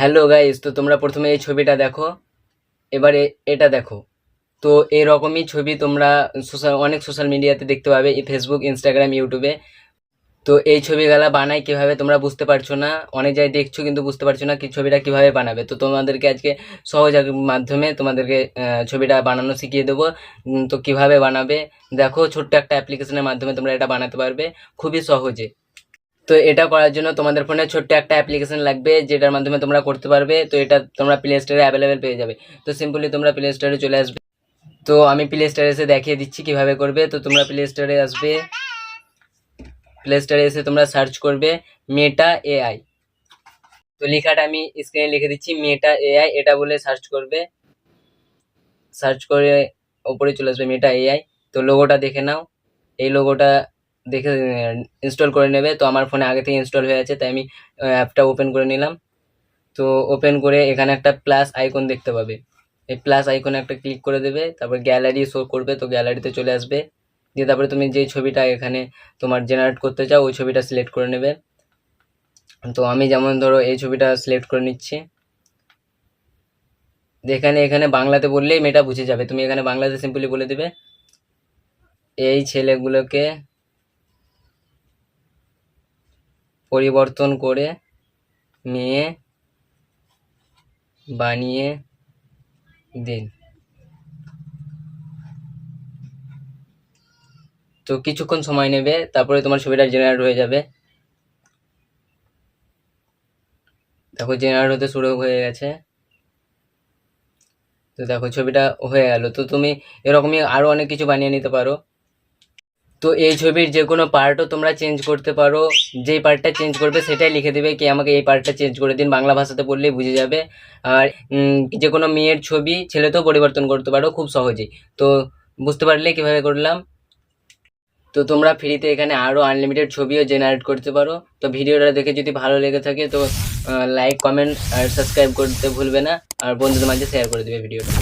Hello guys, তো তোমরা প্রথমে এই ছবিটা দেখো। এবারে এটা দেখো। তো এরকমই ছবি তোমরা সোশ্যাল, অনেক সোশ্যাল মিডিয়াতে দেখতে পাবে ফেসবুক ইনস্টাগ্রাম ইউটিউবে তো এই ছবিগুলা বানায় কীভাবে তোমরা বুঝতে পারছ না? অনেক জায়গায় দেখছ কিন্তু বুঝতে পারছ না কি ছবিটা কীভাবে বানাবে। তো তোমাদেরকে আজকে সহজ মাধ্যমে তোমাদেরকে ছবিটা বানানো শিখিয়ে দেবো তো কীভাবে বানাবে। দেখো, ছোট্ট একটা অ্যাপ্লিকেশনের মাধ্যমে তোমরা এটা বানাতে পারবে। খুবই সহজে। তো এটা করার জন্য তোমাদের ফোনে ছোট্ট একটা অ্যাপ্লিকেশন লাগবে, যেটার মাধ্যমে তোমরা করতে পারবে। তো এটা তোমরা প্লে স্টোরে অ্যাভেলেবেল পেয়ে যাবে। তো সিম্পলি তোমরা প্লে স্টোরে চলে আসবে। তো আমি প্লে স্টোরে এসে দেখিয়ে দিচ্ছি কীভাবে করবে। তো তোমরা প্লে স্টোরে আসবে। প্লে স্টোরে এসে তোমরা সার্চ করবে মেটা এআই তো লেখাটা আমি স্ক্রিনে লিখে দিচ্ছি মেটা এআই এটা বলে সার্চ করবে। সার্চ করে ওপরে চলে আসবে মেটা এআই তো লোগোটা দেখে নাও। এই লোগোটা দেখে ইনস্টল করে নেবে। তো আমার ফোনে আগে থেকে ইনস্টল হয়ে আছে, তাই আমি অ্যাপটা ওপেন করে নিলাম। তো ওপেন করে এখানে একটা প্লাস আইকন দেখতে পাবে। এই প্লাস আইকনে একটা ক্লিক করে দেবে, তারপর গ্যালারি শো করবে, তো গ্যালারিতে চলে আসবে। দিয়ে তারপরে তুমি যে ছবিটা এখানে তোমার জেনারেট করতে চাও, ওই ছবিটা সিলেক্ট করে নেবে। তো আমি যেমন ধরো এই ছবিটা সিলেক্ট করে নিচ্ছি। এখানে এখানে বাংলাতে বললেই মেয়েটা বুঝে যাবে। তুমি এখানে বাংলাতে সিম্পলি বলে দেবে, এই ছেলেগুলোকে পরিবর্তন করে মেয়ে বানিয়ে দিন। তো কিছুক্ষণ সময় নেবে, তারপরে তোমার ছবিটা জেনারেট হয়ে যাবে। দেখো জেনারেট হতে শুরু হয়ে গেছে। তো দেখো ছবিটা হয়ে গেল। তো তুমি এরকমই আরও অনেক কিছু বানিয়ে নিতে পারো। তো এই ছবির যে কোনো পার্টও তোমরা চেঞ্জ করতে পারো। যেই পার্টটা চেঞ্জ করবে সেটাই লিখে দেবে কি আমাকে এই পার্টটা চেঞ্জ করে দিন। বাংলা ভাষাতে বললেই বুঝে যাবে। আর যে কোনো মেয়ের ছবি ছেলেতেও পরিবর্তন করতে পারো খুব সহজেই। তো বুঝতে পারলে কীভাবে করলাম? তো তোমরা ফ্রিতে এখানে আরও আনলিমিটেড ছবিও জেনারেট করতে পারো। তো ভিডিওটা দেখে যদি ভালো লেগে থাকে তো লাইক কমেন্ট আর সাবস্ক্রাইব করতে ভুলবে না। আর বন্ধুদের মাঝে শেয়ার করে দেবে ভিডিওটা।